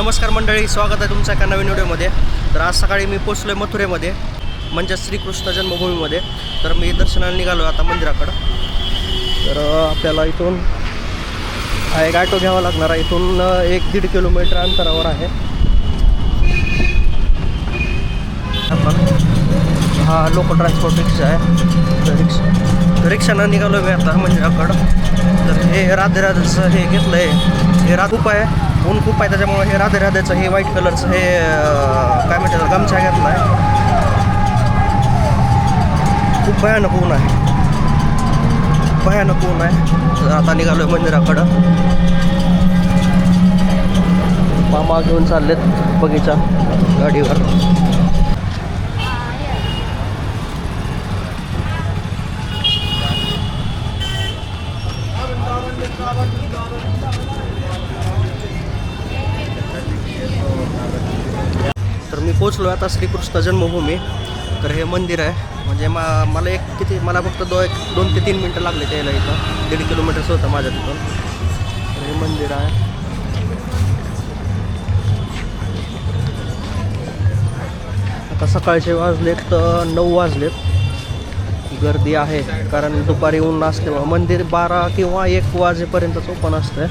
नमस्कार मंडळी स्वागत आहे तुमच्या एका नवीन व्हिडिओमध्ये. तर आज सकाळी मी पोचलो आहे मथुरेमध्ये म्हणजे श्रीकृष्ण जन्मभूमीमध्ये. तर मी दर्शनाला निघालो आता मंदिराकडं. तर आपल्याला इथून हा एक ॲटो घ्यावा लागणार आहे. इथून एक दीड किलोमीटर अंतरावर आहे. हा लोकल ट्रान्सपोर्ट रिक्षा आहे. रिक्षा रिक्षानं निघालो मी आता मंदिराकडं तर हे राधे राधेचं हे घेतलं आहे हे राध खूप आहे. ऊन खूप आहे त्याच्यामुळे हे राधे राधेचं हे व्हाईट कलरचं हे काय म्हणतात गमछा घेतला आहे खूप भयानक ऊन आहे. भयानक ऊन आहे. आता निघालो आहे मंदिराकडं मामा घेऊन चाललेत बगीचा गाडीवर. पोचलो आता श्रीकृष्ण जन्मभूमी तर हे मंदिर आहे. म्हणजे मा मला एक किती मला फक्त दो एक दोन ते तीन मिनटं लागले त्याला इथं. दीड किलोमीटरच होतं माझ्या तिथून. तर हे मंदिर आहे. आता सकाळचे वाजलेत तर नऊ वाजलेत. गर्दी आहे कारण दुपारी ऊन असल्यामुळं मंदिर बारा किंवा एक वाजेपर्यंतच ओपन असतं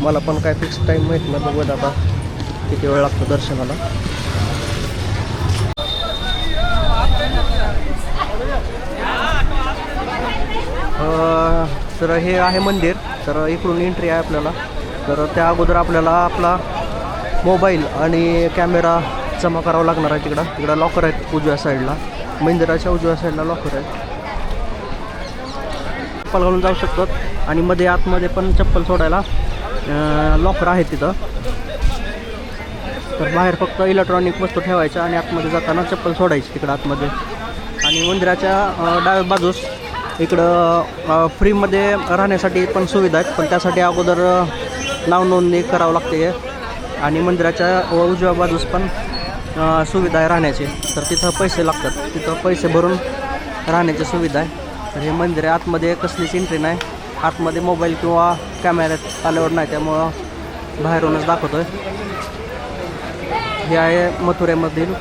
मला पण काय फिक्स टाईम माहीत नाही बघूया आता. किती वेळ लागतो दर्शनाला. तर हे आहे मंदिर. तर इकडून एंट्री आहे आपल्याला. तर त्या अगोदर आपल्याला आपला मोबाईल आणि कॅमेरा जमा करावा लागणार आहे तिकडं. तिकडं लॉकर आहेत उजव्या साईडला मंदिराच्या उजव्या साईडला लॉकर आहेत. चप्पल घालून जाऊ शकतो. आणि मध्ये आतमध्ये पण चप्पल सोडायला लॉकर आहे तिथं. तर बाहेर फक्त इलेक्ट्रॉनिक वस्तू ठेवायच्या आणि आतमध्ये जाताना चप्पल सोडायची तिकडं आतमध्ये. आणि मंदिराच्या डाव्या बाजूस इकडं फ्रीमध्ये राहण्यासाठी पण सुविधा आहेत पण त्यासाठी अगोदर नावनोंदणी नाव नोंदणी करावं लागते. आणि मंदिराच्या व उजव्या बाजूस पण सुविधा आहे राहण्याची. तर तिथं पैसे लागतात. तिथं पैसे भरून राहण्याची सुविधा आहे. तर हे मंदिर आहे. आतमध्ये कसलीच एंट्री नाही. आतमध्ये मोबाईल किंवा कॅमेऱ्यात आल्यावर नाही. त्यामुळं बाहेरूनच दाखवतो आहे हे आहे मथुरेमधील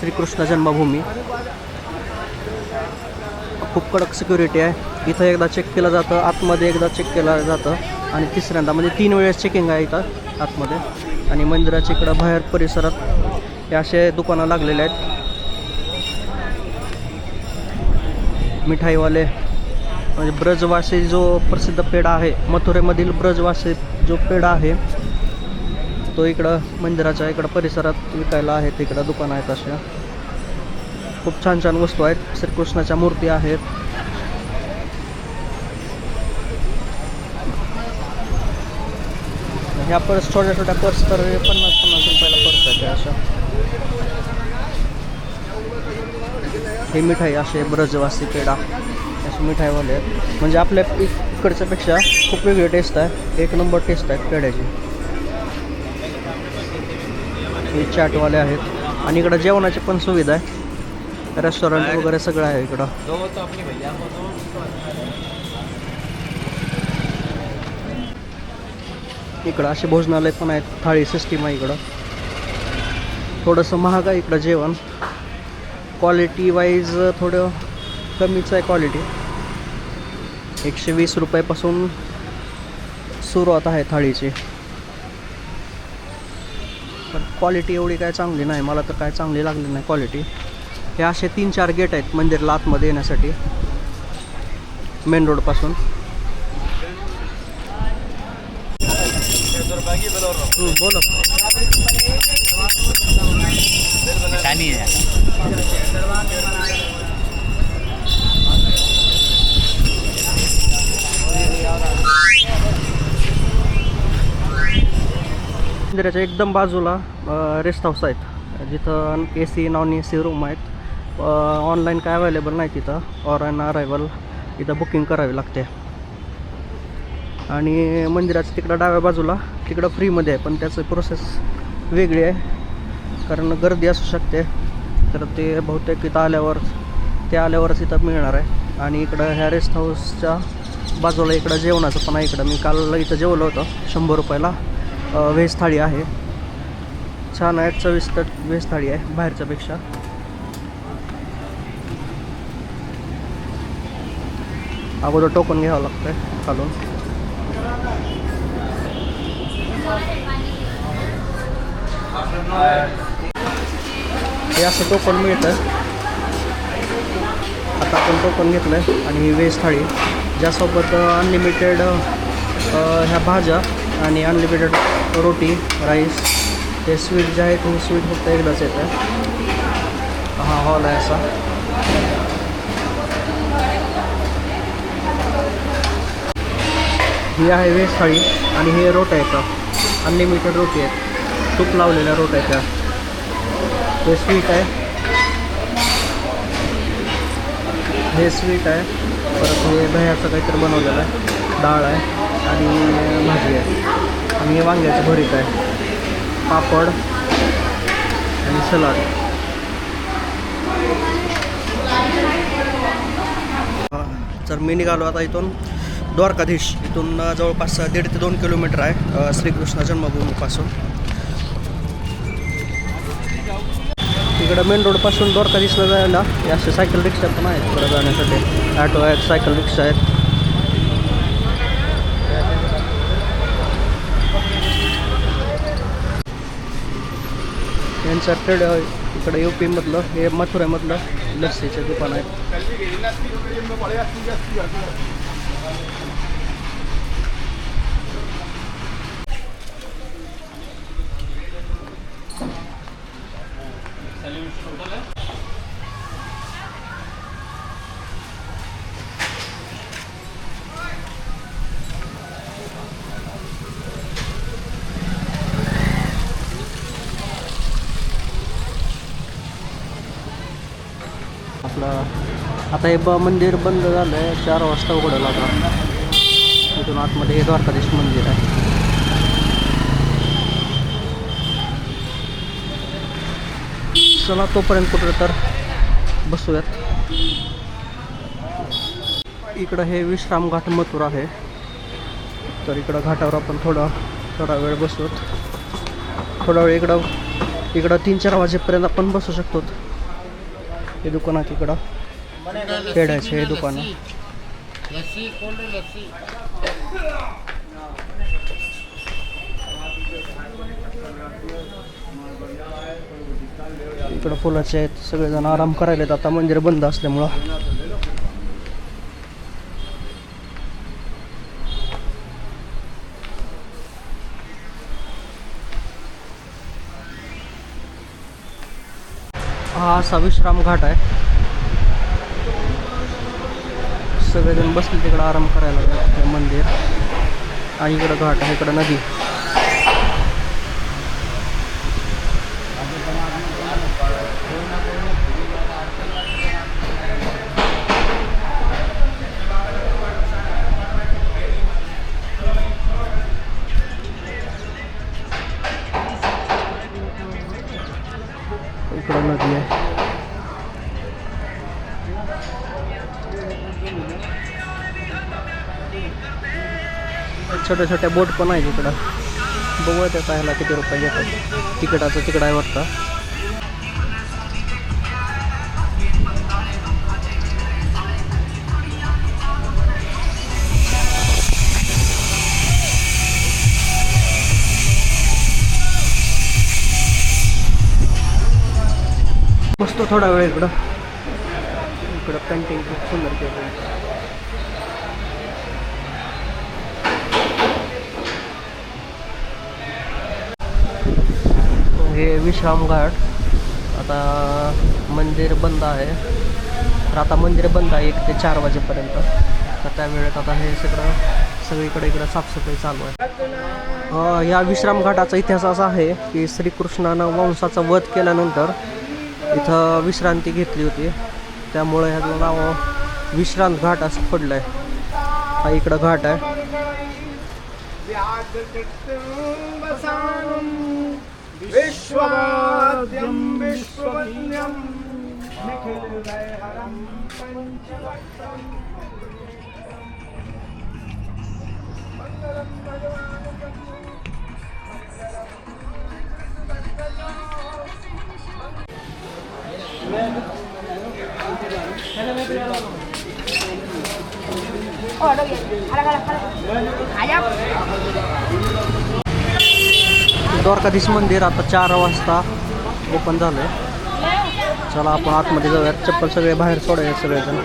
श्रीकृष्ण जन्मभूमी. खूप कडक सिक्युरिटी आहे. इथं एकदा चेक केलं जातं आतमध्ये एकदा चेक केलं जातं. आणि तिसऱ्यांदा म्हणजे तीन वेळेस चेकिंग आहे इथं आतमध्ये. आणि मंदिराच्या इकडं बाहेर परिसरात हे असे दुकानं लागलेले आहेत. मिठाईवाले म्हणजे ब्रजवासी जो प्रसिद्ध पेढा आहे मथुरेमधील ब्रजवासी जो पेढा आहे तो इकडं मंदिराच्या इकडं परिसरात विकायला आहेत इकडं दुकानं आहेत अशा. खूप छान छान वस्तू आहेत. श्रीकृष्णाच्या मूर्ती आहेत. ह्या पर्स छोट्या छोट्या पर्स तर पन्नास पन्नास रुपयाला पर्स आहेत अशा. हे मिठाई असे ब्रजवासी पेढा. असे मिठाईवाले आहेत. म्हणजे आपल्या इकडच्यापेक्षा खूप वेगळी टेस्ट आहे. एक नंबर टेस्ट आहे पेढ्याची. हे चाटवाले आहेत. आणि इकडं जेवणाची पण सुविधा आहे. रेस्टॉरंट वगैरे सगळं आहे इकडं. इकडं असे भोजनालय पण आहेत थाळी सिस्टीम आहे इकडं. थोडंसं महाग आहे इकडं जेवण. क्वालिटी वाईज थोडं कमीच आहे क्वालिटी एकशे वीस रुपयापासून सुरुवात आहे थाळीची. पण क्वालिटी एवढी काय चांगली नाही मला तर काय चांगली लागली नाही क्वालिटी हे असे तीन चार गेट आहेत मंदिरला आतमध्ये येण्यासाठी. मेन रोडपासून बोला. मंदिराच्या एकदम बाजूला रेस्ट हाऊस आहेत. जिथं A C non A C room आहेत. ऑनलाईन काय अवेलेबल नाही तिथं. ऑर अन अरायवल इथं बुकिंग करावी लागते. आणि मंदिराच्या तिकडं डाव्या बाजूला तिकडं फ्रीमध्ये आहे पण त्याचं प्रोसेस वेगळी आहे. कारण गर्दी असू शकते. तर ते बहुतेक इथं आल्यावर ते आल्यावरच इथं मिळणार आहे. आणि इकडं ह्या रेस्ट हाऊसच्या बाजूला इकडं जेवणाचं पण आहे इकडं. मी काल इथं जेवलं होतं शंभर रुपयाला. व्हेज थाळी आहे. छान आहे चविष्ट व्हेज थाळी आहे बाहेरच्यापेक्षा. अगोदर टोकन घ्यावं लागतंय खालून. हे असं टोकन मिळतं आता आपण टोकन घेतलं आहे आणि ही व्हेज थाळी. ज्यासोबत अनलिमिटेड ह्या भाज्या आणि अनलिमिटेड रोटी राईस ते स्वीट जे आहे ते स्वीट फक्त एकदाच येतं हा हॉल आहे असा. ही आहे वेस्ट थाळी आणि हे रोट आहे का अनलिमिटेड रोटी आहेत. तूप लावलेल्या रोट आहेत त्या हे स्वीट आहे. हे स्वीट आहे. परत हे दह्याचं काहीतरी बनवलेलं आहे. डाळ आहे आणि भाजी आहे. आणि हे वांग्याचं भरीत आहे. पापड आणि सलाड. तर मी निघालो आता इथून. द्वारकाधीश. इथून जवळपास दीड ते दोन किलोमीटर आहे श्रीकृष्ण जन्मभूमीपासून. इकडं मेन रोडपासून द्वारकाधीशला जायला असे सायकल रिक्षा पण आहेत इकडं जाण्यासाठी. ॲटो आहेत सायकल रिक्षा आहेत. यांचा ट्रेड इकडे यू पीमधलं हे मथुरामधलं लस्सीचे दुकान आहे. आता हे ब मंदिर बंद झालं आहे चार वाजता उघडेल आता. इथून आतमध्ये हे द्वारकाधीश मंदिर आहे. चला तोपर्यंत कुठं तर बसूयात. इकडं हे विश्राम घाट मथुरा आहे. तर इकडं घाटावर आपण थोडा थोडा वेळ बसूत थोडा वेळ इकडं इकडं तीन चार वाजेपर्यंत आपण बसू शकतो हे दुकानात इकडं खेळायचे हे दुकान इकडं फुलाचे आहेत. सगळेजण आराम करायला आहेत आता मंदिर बंद असल्यामुळं. हा असा विश्राम घाट आहे. सगळेजण बसले तिकडं आराम करायला लागले मंदिर. आणि इकडं घाट आहे इकडं नदी. छोट्या छोट्या बोट पण आहेत इकडं. बघूया त्या पाहायला किती रुपये घेतात. तिकिटाचं तिकडं आहे वाटतं. बसतो थोडा वेळ इकडं. इकडं पेंटिंग खूप सुंदर केलं हे विश्राम घाट आता मंदिर बंद आहे. तर आता मंदिर बंद आहे एक ते चार वाजेपर्यंत. तर त्या वेळेत आता हे सगळं सगळीकडे इकडं साफसफाई चालू आहे. या विश्राम घाटाचा इतिहास असा आहे की श्रीकृष्णानं वंशाचा वध केल्यानंतर इथं विश्रांती घेतली होती. त्यामुळे ह्याचं नाव विश्रांत घाट असं पडलं आहे हा इकडं घाट आहे. विश्वाद्यं विश्ववन्द्यं निखिलहरं पञ्चवक्त्रम् मङ्गलं भगवान् Oh, ada ya. Ada, ada, ada. Ayam. Dwarkadhish मंदिर आता चार वाजता ओपन झालं आहे चला आपण आतमध्ये जाऊयात. चप्पल सगळे बाहेर सोडायचे सगळेजण.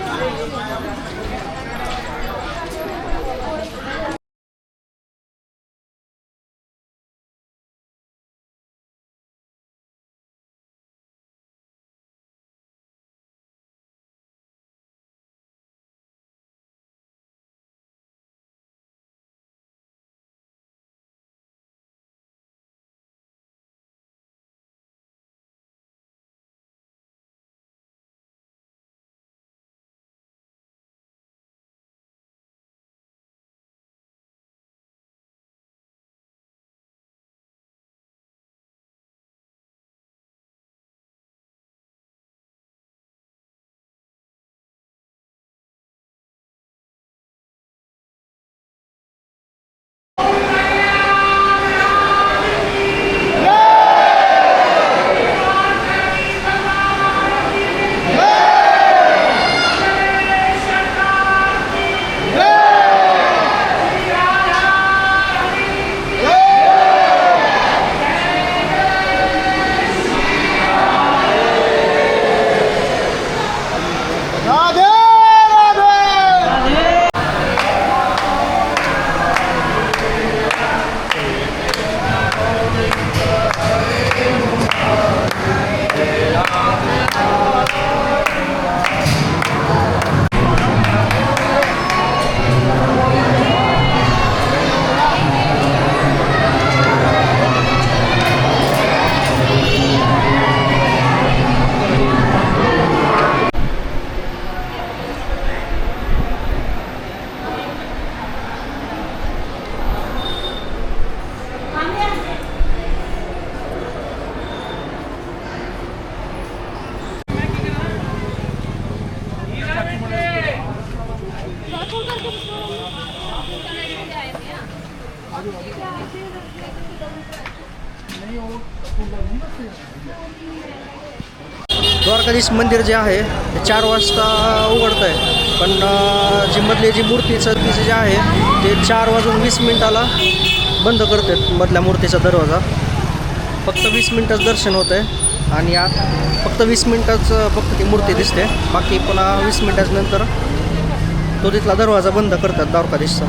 द्वारकाधीश मंदिर जे आहे ते चार वाजता उघडतं आहे पण जी मधली जी मूर्तीचं तिचं जे आहे ते चार वाजून वीस मिनिटाला बंद करतात मधल्या मूर्तीचा दरवाजा. फक्त वीस मिनटाचं दर्शन होतं आहे आणि आत फक्त वीस मिनटाचं फक्त ती मूर्ती दिसते. बाकी पुन्हा वीस मिनटाच्या नंतर तो तिथला दरवाजा बंद करतात द्वारकाधीशचा.